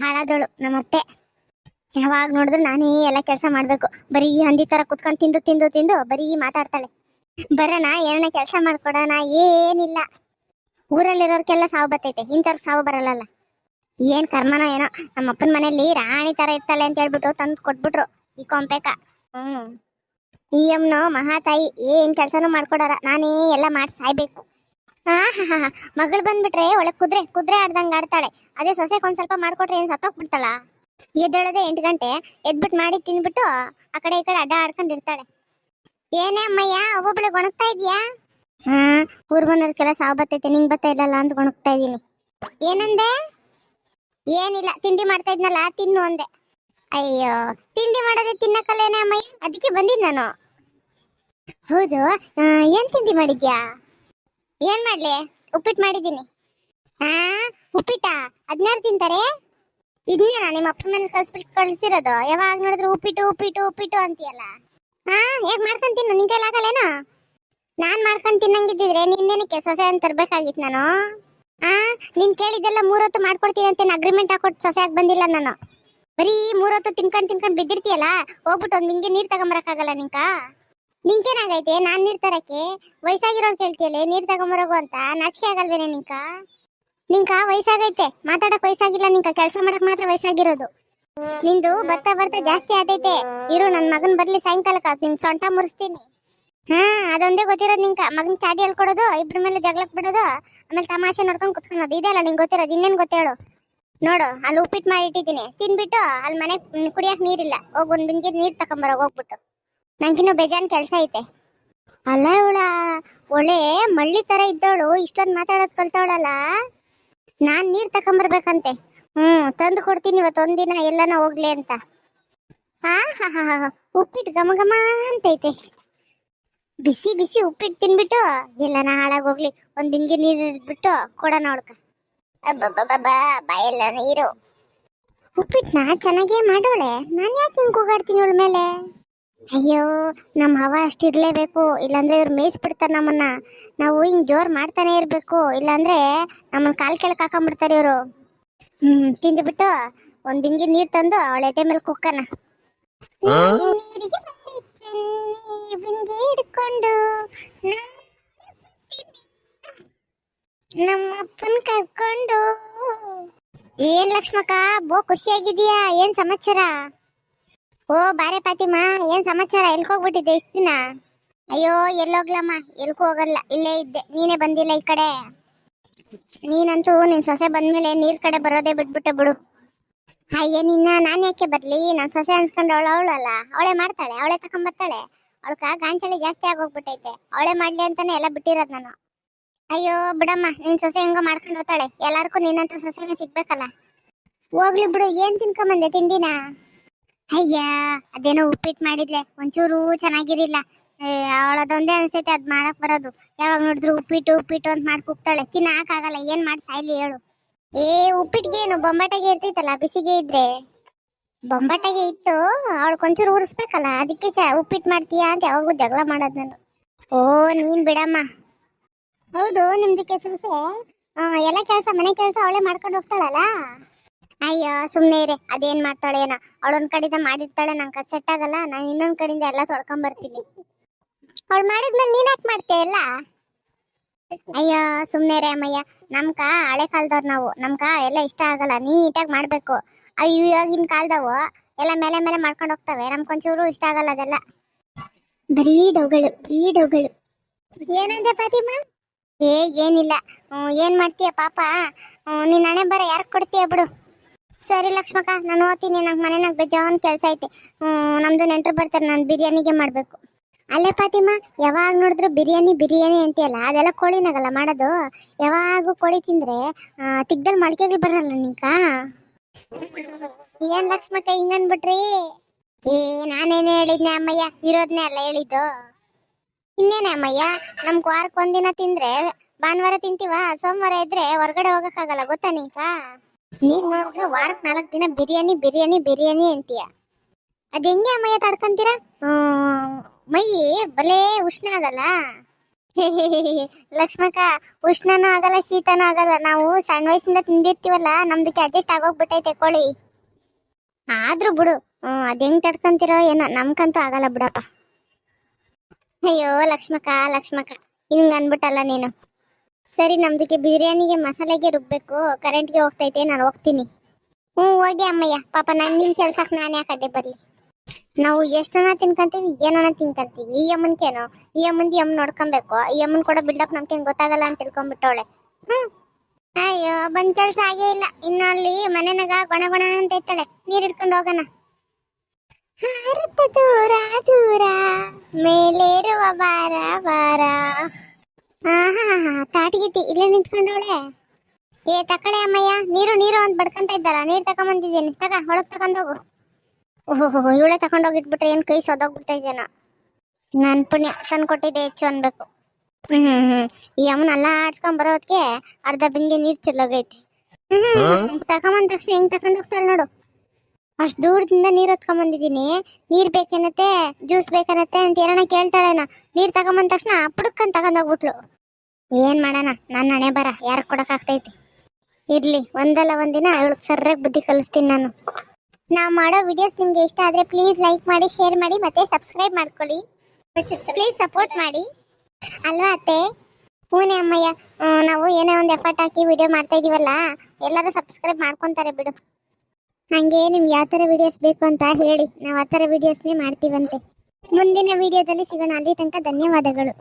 ಹಾಳಾದಳು ನಮ್ಮತ್ತೆ. ಯಾವಾಗ ನೋಡಿದ್ರು ನಾನೇ ಎಲ್ಲ ಕೆಲಸ ಮಾಡ್ಬೇಕು. ಬರೀ ಹಂದಿ ತರ ಕುತ್ಕೊಂಡ್ ತಿಂದು ತಿಂದು ತಿಂದು ಬರೀ ಮಾತಾಡ್ತಾಳೆ. ಬರೋಣ ಏನನ್ನ ಕೆಲಸ ಮಾಡ್ಕೊಡೋಣ, ಏನಿಲ್ಲ. ಊರಲ್ಲಿರೋರ್ಗೆಲ್ಲ ಸಾವು ಬರ್ತೈತೆ ಇಂಥವ್ರು ಸಾವು ಬರಲ್ಲಲ್ಲ. ಏನ್ ಕರ್ಮನೋ ಏನೋ ನಮ್ಮ ಅಪ್ಪನ ಮನೇಲಿ ರಾಣಿ ತರ ಇರ್ತಾಳೆ ಅಂತ ಹೇಳ್ಬಿಟ್ಟು ತಂದು ಕೊಟ್ಬಿಟ್ರು ಈ ಕೊಂಪೇಕ. ಹ್ಮ್. ಈ ಅಮ್ಮನೋ, ಮಹಾತಾಯಿ, ಏನ್ ಕೆಲ್ಸನೂ ಮಾಡ್ಕೊಡಾರ ನಾನೇ ಎಲ್ಲ ಮಾಡಿ ಸಾಯ್ಬೇಕು. ಮಗಳು ಬಂದ್ಬಿಟ್ರೆ ಒಳಗ್ ಕುದ್ರೆ ಕುದ್ರೆ ಆಡ್ದಂಗ್ ಆಡ್ತಾಳೆ. ಅದೇ ಸೊಸೆಗೆ ಒಂದ್ ಸ್ವಲ್ಪ ಮಾಡ್ಕೊಟ್ರೆ ಏನ್ ಸತ್ತೋಗ್ಬಿಡ್ತಾಳ ಎದ್ದೇಳದೆ ಎಂಟು ಗಂಟೆ ಎದ್ಬಿಟ್ಟು ಮಾಡಿ ತಿನ್ಬಿಟ್ಟು ಆ ಕಡೆ ಈ ಕಡೆ ಅಡ್ಡ ಆಡ್ಕೊಂಡಿರ್ತಾಳೆ ಏನೇ ಅಮ್ಮಯ್ಯ ಒಬ್ಬೊಬ್ಳೆ ಗೊಣಗ್ತಾ ಇದೀಯಾ? ಹಾ, ಊರ್ ಕೆಲ ಸಾವು ಬರ್ತೈತೆ ನಿಂಗ್ ಬರ್ತಾ ಇಲ್ಲಲ್ಲ ಅಂತ ಗೊಣಗ್ತಾ ಇದೀನಿ. ಏನಂದೆ? ಏನಿಲ್ಲ, ತಿಂಡಿ ಮಾಡ್ತಾ ಇದ್ನಲ್ಲ, ತಿನ್ನು ಅಂದೆ. ಅಯ್ಯೋ, ತಿಂಡಿ ಮಾಡೋದೇ ತಿನ್ನಕ್ಕಲ್ಲೇನೆ ಅಮ್ಮಯ್ಯ? ಅದಕ್ಕೆ ಬಂದಿದ್ ನಾನು. ಹೌದು ಏನ್ ತಿಂಡಿ ಮಾಡಿದ್ಯಾ? ಏನ್ ಮಾಡ್ಲಿ? ಉಪ್ಪಿಟ್ಟು ಮಾಡಿದೀನಿ ಹಾ? ಉಪ್ಪಿಟ್ಟ ಹದಿನಾರು ತಿಂತಾರೆ? ಇದನ್ನೇನ ನಿಮ್ಮ ಅಪ್ಪ ಮನೇಲಿ ಕಳ್ಸ್ಬಿಟ್ಟು ಕಳ್ಸಿರೋದು. ಯಾವಾಗ ನೋಡಿದ್ರು ಉಪ್ಪಿಟ್ಟು ಉಪ್ಪಿಟ್ಟು ಉಪ್ಪಿಟ್ಟು ಅಂತೀಯಲ್ಲ. ಹಾ? ಹೇಗ್ ಮಾಡ್ಕೊಂಡ್ ತಿನ್ನು? ನಿನ್ ಕೈಲಿ ಆಗಲ್ಲೇನೋ? ನಾನ್ ಮಾಡ್ಕೊಂಡ್ ತಿನ್ನಂಗಿದ್ದಿದ್ರೆ ನಿನ್ನೇನಕ್ಕೆ ಸೊಸೆ ಅಂತ ತರ್ಬೇಕಾಗಿತ್ತು ನಾನು? ಆ ನೀನ್ ಕೇಳಿದ್ದೆಲ್ಲ ಮೂರೊತ್ತು ಮಾಡ್ಕೊಡ್ತೀನಿ ಅಂತ. ಅಗ್ರಿಮೆಂಟ್ ಹಾಕೊಟ್ಟು ಸೊಸೆ ಆಗಿ ಬಂದಿಲ್ಲ ನಾನು. ಬರೀ ಮೂರೊತ್ತು ತಿನ್ಕೊಂಡ್ ತಿನ್ಕೊಂಡ್ ಬಿದ್ದಿರ್ತೀಯಲ್ಲ? ಹೋಗ್ಬಿಟ್ಟು ಒಂದ್ ನಿಂಗೆ ನೀರ್ ತಗೊಂಬರಕ್ಕಾಗಲ್ಲ ನಿಂಕ? ನಿಂಕೇನಾಗೈತೆ ನಾನ್ ನೀರ್ ತರಕ್ಕೆ. ವಯಸ್ಸಾಗಿರೋ ಕೇಳ್ತಿಯಲ್ಲ, ನೀರ್ ತಗೊಂಬರೋಗು ಅಂತ. ನಾಚಿಕೆ ಆಗಲ್ವೇನೆ ನಿಂಕ? ನಿಂಕ, ವಯಸ್ಸಾಗೈತೆ. ಮಾತಾಡಕ್ ವಯಸ್ಸಾಗಿಲ್ಲ ನಿಂಕ. ಕೆಲಸ ಮಾಡಕ್ ಮಾತ್ರ ವಯಸ್ಸಾಗಿರೋದು. ನಿಂದು ಬರ್ತಾ ಬರ್ತಾ ಜಾಸ್ತಿ ಆತೈತೆ ಇರು, ನನ್ ಮಗನ್ ಬರ್ಲಿ ಸಾಯಂಕಾಲಕ್ಕ. ನಿನ್ ಸೊಂಟ ಮುರಿಸ್ತೀನಿ. ಹಾ, ಅದೊಂದೇ ಗೊತ್ತಿರೋದು ನಿಂಕ. ಮಗನ್ ಚಾಡಿ ಹೇಳ್ಕೊಡೋದು ಇಬ್ರ ಮೇಲೆ ಜಗಳಕ್ ಬಿಡೋದು, ಆಮೇಲೆ ತಮಾಷೆ ನೋಡ್ಕೊಂಡ್ ಕುತ್ಕೊಳೋದು. ಇದೆಲ್ಲ ನಿಂಗೆ ಗೊತ್ತಿರೋದು? ಇನ್ನೇನ್ ಗೊತ್ತೇಳು ನೋಡು, ಅಲ್ಲಿ ಉಪ್ಪಿಟ್ಟು ಮಾಡಿ ಇಟ್ಟಿದ್ದೀನಿ. ತಿನ್ಬಿಟ್ಟು ಅಲ್ಲಿ ಮನೆ ಕುಡಿಯಕ್ ನೀರಿಲ್ಲ. ಹೋಗ್ ಒಂದ್ ಬಿಂಗಿದ್ ನೀರ್ ತಕೊಂಬರೋ ಹೋಗ್ಬಿಟ್ಟು. ನಂಗಿನ್ನೂ ಬೇಜಾನ್ ಕೆಲಸ ಐತೆ. ಅಲ್ಲ ಇವಳ, ಒಳ್ಳೆ ಮಳ್ಳಿ ತರ ಇದ್ದವಳು, ಇಷ್ಟೊಂದು ಮಾತಾಡೋದ್ ಕಲ್ತವಳಲ್ಲ? ನಾನ್ ನೀರ್ ತಕೊಂಬರ್ಬೇಕಂತೆ. ಹ್ಮ್, ತಂದು ಕೊಡ್ತೀನಿ ಇವತ್ತು ಒಂದಿನ ಎಲ್ಲಾನ ಹೋಗ್ಲಿ ಅಂತ. ಹಾ ಹಾ ಹಾ ಉಪ್ಪಿಟ್ಟು ಘಮ ಘಮ ಅಂತೈತೆ. ಬಿಸಿ ಬಿಸಿ ಉಪ್ಪಿಟ್ಟು ತಿನ್ಬಿಟ್ಟು, ಎಲ್ಲಾನ ಹಾಳಾಗೋಗ್ಲಿ ಒಂದ್ ಬಿಂಗಿ ನೀರ್ ಇಟ್ಬಿಟ್ಟು ಕೊಡ ನೋಡ್ಕ ಬಾಯೆಲ್ಲ ನೀರು. ಉಪ್ಪಿಟ್ನ ಚೆನ್ನಾಗೇ ಮಾಡೋಳೆ ನಾನು ಯಾಕೆ ಹಿಂಗ್ ಕೂಗಾಡ್ತೀನಿ ಅವಳ ಮೇಲೆ? ಅಯ್ಯೋ ನಮ್ಮ ಹವ ಅಷ್ಟಿರ್ಲೇಬೇಕು ಇಲ್ಲಾಂದ್ರೆ ಇವ್ರು ಮೇಯಿಸ್ಬಿಡ್ತಾರೆ ನಮ್ಮನ್ನ. ನಾವು ಹಿಂಗೆ ಜೋರು ಮಾಡ್ತಾನೆ ಇರಬೇಕು. ಇಲ್ಲಾಂದ್ರೆ ನಮ್ಮನ್ನ ಕಾಲ್ ಕೆಳಕ್ಕೆ ಹಾಕೊಂಡ್ಬಿಡ್ತಾರೆ ಇವರು. ಹ್ಮ್ ತಿಂದ್ಬಿಟ್ಟು ಒಂದ್ ಬಿಂಗಿ ನೀರ್ ತಂದು ಅವಳ ಎದೆ ಮೇಲೆ ಕುಕ್ಕನ. ಬಿಂಗಿ ಹಿಡ್ಕೊಂಡು ನಮ್ಮಪ್ಪನ್ ಕರ್ಕೊಂಡು. ಏನ್ ಲಕ್ಷ್ಮಕ್ಕ ಬೋ ಖುಷಿಯಾಗಿದೀಯಾ ಏನ್ ಸಮಾಚಾರ? ಓ, ಬಾರೆ ಪಾತಿಮ್ಮ ಏನ್ ಸಮಾಚಾರ? ಎಲ್ಕ್ ಹೋಗ್ಬಿಟ್ಟಿದ್ದೆ ಇಷ್ಟ ದಿನ? ಅಯ್ಯೋ ಎಲ್ಲೋಗ್ಲಮ್ಮ ಎಲ್ಕೂ ಹೋಗಲ್ಲ. ಇಲ್ಲೇ ಇದ್ದೆ. ನೀನೇ ಬಂದಿಲ್ಲ ಈ ಕಡೆ. ನೀನಂತೂ ನಿನ್ ಸೊಸೆ ಬಂದ್ಮೇಲೆ ನೀರ್ ಕಡೆ ಬರೋದೇ ಬಿಟ್ಬಿಟ್ಟೆ ಬಿಡು. ಅಯ್ಯ, ನಿನ್ನ ನಾನ್ ಯಾಕೆ ಬರ್ಲಿ? ನನ್ ಸೊಸೆ ಅನ್ಸ್ಕೊಂಡು ಅವಳು ಅವಳಲ್ಲ. ಅವಳೆ ಮಾಡ್ತಾಳೆ. ಅವಳೆ ತಕೊಂಬರ್ತಾಳೆ ಅವಳಕ ಗಾಂಚಲಿ ಜಾಸ್ತಿ ಆಗೋಗ್ಬಿಟ್ಟೈತೆ. ಅವಳೆ ಮಾಡ್ಲಿ ಅಂತಾನೆ ಎಲ್ಲ ಬಿಟ್ಟಿರೋದ್ ನಾನು. ಅಯ್ಯೋ, ಬಿಡಮ್ಮ. ನಿನ್ ಸೊಸೆ ಹೆಂಗೋ ಮಾಡ್ಕೊಂಡು ಹೋಗ್ತಾಳೆ. ಎಲ್ಲಾರ್ಗೂ ನಿನ್ನಂತ ಸೊಸೆನೇ ಸಿಗ್ಬೇಕಲ್ಲ. ಹೋಗ್ಲಿ ಬಿಡು. ಏನ್ ತಿನ್ಕೊಂಬಂದೆ ತಿಂಡಿನ? ಅಯ್ಯ ಅದೇನೋ ಉಪ್ಪಿಟ್ಟು ಮಾಡಿದ್ಲೆ. ಒಂಚೂರು ಚೆನ್ನಾಗಿರಿಲ್ಲ ಅವಳದೊಂದೇ ಅನ್ಸೈತೆ ಅದ್ ಮಾಡಕ್ ಬರೋದು. ಯಾವಾಗ ನೋಡಿದ್ರು ಉಪ್ಪಿಟ್ಟು ಉಪ್ಪಿಟ್ಟು ಅಂತ ಮಾಡಿ ಕೂಗ್ತಾಳೆ. ತಿನ್ನಾಕಾಗಲ್ಲ ಏನ್ ಮಾಡಿ ಸಾಯ್ಲಿ ಹೇಳು. ಏ ಉಪ್ಪಿಟ್ಟಿಗೆ ಏನು ಬೊಂಬಾಟಾಗೆ ಇರ್ತೈತಲ್ಲ ಬಿಸಿಗೆ ಇದ್ರೆ? ಬೊಂಬಾಟಾಗೆ ಇತ್ತು ಅವಳು ಕೊಂಚೂರು ಉರಿಸ್ಬೇಕಲ್ಲ ಅದಕ್ಕೆ ಚ ಉಪ್ಪಿಟ್ಟು ಮಾಡ್ತೀಯಾ ಅಂತ ಯಾವಾಗೂ ಜಗಳ ಮಾಡೋದ್ ನಾನು. ಓ ನೀನ್ ಬಿಡಮ್ಮ. ಹೌದು ನಿಮ್ದಕ್ಕೆ ಸುಸೆ ಆ, ಎಲ್ಲ ಕೆಲಸ ಮನೆ ಕೆಲಸ ಅವಳೇ ಮಾಡ್ಕೊಂಡು ಹೋಗ್ತಾಳಲ್ಲ? ಸುಮ್ನೆ ಇರೆ ಅದೇನ್ ಮಾಡ್ತಾಳೆ ಏನೋ. ಅವಳೊಂದ್ ಕಡೆಯಿಂದ ಮಾಡಿರ್ತಾಳೆ ನಂಗೆ ಸೆಟ್ ಆಗಲ್ಲ ನಾನು ಇನ್ನೊಂದ್ ಕಡೆಯಿಂದ ಎಲ್ಲ ತೊಳ್ಕೊಂಡ್ ಬರ್ತೀನಿ. ಅವಳು ಮಾಡಿದ್ಮೇಲೆ ನೀನ್ ಯಾಕೆ ಮಾಡ್ತೀಯ ಎಲ್ಲ? ಅಯ್ಯೋ ಸುಮ್ನೆ ರೇ ಅಮ್ಮಯ್ಯ. ನಮ್ಕ ಹಳೆ ಕಾಲದವ್ರು ನಾವು. ನಮ್ಕ ಎಲ್ಲ ಇಷ್ಟ ಆಗಲ್ಲ ನೀಟಾಗಿ ಮಾಡ್ಬೇಕು. ಅಯ್ಯೋ ಇವಾಗಿನ ಕಾಲದವು ಎಲ್ಲ ಮೇಲೆ ಮೇಲೆ ಮಾಡ್ಕೊಂಡು ಹೋಗ್ತವೆ. ನಮ್ಗೊಂಚೂರು ಇಷ್ಟ ಆಗಲ್ಲ ಅದೆಲ್ಲ. ಬರೀ ಡೌಗಳು ಬರೀ ಡೌಗಳು ಏನಂದೆ ಫಾತಿಮಾ? ಏ ಏನಿಲ್ಲ. ಏನ್ ಮಾಡ್ತೀಯ ಪಾಪ? ಹ್ಮ್, ನಿನ್ ಹಣೆ ಬರ ಯಾರು ಕೊಡ್ತೀಯ ಬಿಡು. ಸರಿ ಲಕ್ಷ್ಮಕ್ಕ, ನಾನು ಓದ್ತೀನಿ. ನಂಗೆ ಮನೆನಾಗ ಬೇಜಾನ್ ಕೆಲಸ ಐತೆ. ನಮ್ದು ನೆಂಟರು ಬರ್ತಾರೆ. ನಾನು ಬಿರಿಯಾನಿಗೆ ಮಾಡಬೇಕು. ಅಲ್ಲೇ ಪಾತಿಮ್ಮ, ಯಾವಾಗ ನೋಡಿದ್ರು ಬಿರಿಯಾನಿ ಬಿರಿಯಾನಿ ಅಂತೀಯಲ್ಲ, ಅದೆಲ್ಲ ಕೋಳಿನಾಗಲ್ಲ ಮಾಡೋದು? ಯಾವಾಗೂ ಕೋಳಿ ತಿಂದ್ರೆ ತಿಗ್ದಲ್ ತಿಗ್ದಲ್ಲಿ ಮೊಳಕೆಗಳು ಬರಲ್ಲ ನಿಂಕ? ಏನ್ ಲಕ್ಷ್ಮಕ್ಕ, ಹಿಂಗನ್ಬಿಟ್ರಿ? ಏ, ನಾನೇನೇ ಹೇಳಿದ್ನೆ ಅಮ್ಮಯ್ಯ? ಇರೋದ್ನೇ ಅಲ್ಲ ಹೇಳಿದ್ದು. ಇನ್ನೇನೆ ಅಮ್ಮಯ್ಯ? ನಮ್ಗ್ ವಾರಕ್ಕೆ ಒಂದಿನ ತಿಂದ್ರೆ, ಭಾನುವಾರ ತಿಂತೀವ? ಸೋಮವಾರ ಇದ್ರೆ ಹೊರಗಡೆ ಹೋಗೋಕ್ಕಾಗಲ್ಲ, ಗೊತ್ತಾ ನಿಂಕ? ನೀನ್ ನೋಡಿದ್ರೆ ವಾರಕ್ಕೆ ನಾಲ್ಕು ದಿನ ಬಿರಿಯಾನಿ ಬಿರಿಯಾನಿ ಬಿರಿಯಾನಿ ಅಂತೀಯ. ಅದ್ ಹೆಂಗೆ ಅಮ್ಮಯ್ಯ ತಡ್ಕಂತೀರ? ಮೈ ಬಲೇ ಉಷ್ಣ ಆಗಲ್ಲ. ಲಕ್ಷ್ಮಕ್ಕ ಉಷ್ಣನೂ ಆಗಲ್ಲ ಶೀತನೂ ಆಗಲ್ಲ. ನಾವು ಸಣ್ಣ ವಯಸ್ಸಿಂದ ತಿಂದಿರ್ತೀವಲ್ಲ ನಮ್ದಕ್ಕೆ ಅಡ್ಜಸ್ಟ್ ಆಗೋಗ್ಬಿಟ್ಟೈತೆ ಕೋಳಿ. ಆದ್ರೂ ಬಿಡು. ಹ್ಮ್ ಅದ್ ಹೆಂಗ್ ತಡ್ಕಂತೀರೋ ಏನೋ ನಮ್ಗಂತೂ ಆಗಲ್ಲ ಬಿಡಪ್ಪ. ಅಯ್ಯೋ ಲಕ್ಷ್ಮಕ್ಕ ಲಕ್ಷ್ಮಕ್ಕ ಹಿಂಗ್ ಅನ್ಬಿಟ್ಟಲ್ಲ ನೀನು. ಸರಿ, ನಮ್ದಕ್ಕೆ ಬಿರಿಯಾನಿಗೆ ಮಸಾಲೆಗೆ ರುಬ್ಬೇಕು. ಕರೆಂಟ್ಗೆ ಹೋಗ್ತೈತೆ, ನಾನು ಹೋಗ್ತೀನಿ. ಹ್ಞೂ, ಹೋಗಿ ಅಮ್ಮಯ್ಯ. ಪಾಪ ನಾನು ನಿಮ್ಮ ಕೆಲ್ಸಕ್ಕೆ ನಾನು ಯಾಕೆ ಬರಲಿ? ನಾವು ಎಷ್ಟು ಜನ ತಿನ್ಕೊಂತೀವಿ ಏನನ್ನ ತಿನ್ಕೊಂತೀವಿ? ಈ ಅಮ್ಮನ್ಕೇನು? ಈ ಅಮ್ಮಂದು ಅಮ್ಮ ನೋಡ್ಕೊಬೇಕು. ಈ ಅಮ್ಮನ್ ಕೂಡ ಬಿಲ್ಡಪ್ ನಮ್ಗೇನು ಗೊತ್ತಾಗಲ್ಲ ಅಂತ ತಿಳ್ಕೊಂಬಿಟ್ಟವಳೆ ಹ್ಞೂ. ಅಯ್ಯೋ, ಬಂದ್ ಕೆಲಸ ಆಗೇ ಇಲ್ಲ. ಇನ್ನು ಅಲ್ಲಿ ಮನೆನಾಗ ಗೊಣ ಗೊಣ ಅಂತ ಇರ್ತಾಳೆ. ನೀರು ಹಿಡ್ಕೊಂಡು ಹೋಗೋಣ. ದೂರ ದೂರ. ಮೇಲೇರುವ ಬಾರ ಬಾರ ಆಹಾ ಗಿಟ್ಟಿ ಇಲ್ಲೇ ನಿಂತ್ಕೊಂಡವಳೆ. ಏ ತಕಳೆ ಅಮ್ಮಯ್ಯ ನೀರು ನೀರು ಅಂತ ಬಡ್ಕಂತ ಇದ್ದಲ್ಲ ನೀರ್ ತಕೊಂಬಂದಿದ್ದೀನಿ ತಗ ಒಳಗೆ ತಗೊಂಡೋಗು. ಓಹೋಹೋ ಇವಳೆ ತಗೊಂಡೋಗಿಟ್ಬಿಟ್ರೆ ಏನ್ ಕೈ ಸೋದೋಗ್ಬಿಡ್ತಾ ಇದೆನೋ ನನ್ ಪುಣ್ಯ ತಂದ್ಕೊಟ್ಟಿದ್ದೆ ಹೆಚ್ಚು ಅನ್ಬೇಕು. ಹ್ಮ್ ಹ್ಮ್ ಹ್ಮ್. ಈ ಅಮ್ಮನ ಎಲ್ಲ ಆಡ್ಸ್ಕೊಂಡ್ ಬರೋದಕ್ಕೆ ಅರ್ಧ ಬಿಂಗೆ ನೀರ್ ಚೆಲ್ಲೋಗೈತಿ. ಹ್ಮ್ ತಗೊಂಬಂದ ತಕ್ಷಣ ಹೆಂಗ್ ತಕೊಂಡ್ ಹೋಗ್ತಾಳೆ ನೋಡು. ಅಷ್ಟ್ ದೂರದಿಂದ ನೀರ್ ಹೊತ್ಕೊಂಬಂದಿದ್ದೀನಿ. ನೀರ್ ಬೇಕೇನತ್ತೆ ಜ್ಯೂಸ್ ಬೇಕೇನತ್ತೆ ಅಂತ ಏನಾರ ಕೇಳ್ತಾಳೇನ. ನೀರ್ ತಗೊಂಬಂದ ತಕ್ಷಣ ಪುಡುಕ್ಕಂತ ತಗೊಂಡ್ ಹೋಗ್ಬಿಟ್ಲು ಏನ್ ಮಾಡೋಣ? ನನ್ನ ಹಣೆ ಬರ, ಯಾರು ಕೊಡಕ್ ಆಗ್ತೈತಿ? ಇರ್ಲಿ, ಒಂದಲ್ಲ ಒಂದಿನ ಅವಳಿಗೆ ಸರ್ಯಾಗಿ ಬುದ್ಧಿ ಕಲಿಸ್ತೀನಿ ನಾನು. ನಾವು ಮಾಡೋ ವಿಡಿಯೋಸ್ ನಿಮ್ಗೆ ಇಷ್ಟ ಆದ್ರೆ ಪ್ಲೀಸ್ ಲೈಕ್ ಮಾಡಿ ಶೇರ್ ಮಾಡಿ ಮತ್ತೆ ಸಬ್ಸ್ಕ್ರೈಬ್ ಮಾಡ್ಕೊಳ್ಳಿ. ಪ್ಲೀಸ್ ಸಪೋರ್ಟ್ ಮಾಡಿ. ಅಲ್ವಾ ಅತ್ತೆ? ಪೂನೆ ಅಮ್ಮಯ್ಯ ನಾವು ಏನೇ ಒಂದು ಎಫರ್ಟ್ ಹಾಕಿ ವಿಡಿಯೋ ಮಾಡ್ತಾ ಇದೀವಲ್ಲ, ಎಲ್ಲರೂ ಸಬ್ಸ್ಕ್ರೈಬ್ ಮಾಡ್ಕೊಂತಾರೆ ಬಿಡು. ಹಂಗೆ ನಿಮ್ಗೆ ಯಾವ ಥರ ವಿಡಿಯೋಸ್ ಬೇಕು ಅಂತ ಹೇಳಿ, ನಾವು ಆ ಥರ ವಿಡಿಯೋಸ್ನೇ ಮಾಡ್ತೀವಂತೆ. ಮುಂದಿನ ವಿಡಿಯೋದಲ್ಲಿ ಸಿಗೋಣ. ಅಲ್ಲಿ ತನಕ ಧನ್ಯವಾದಗಳು.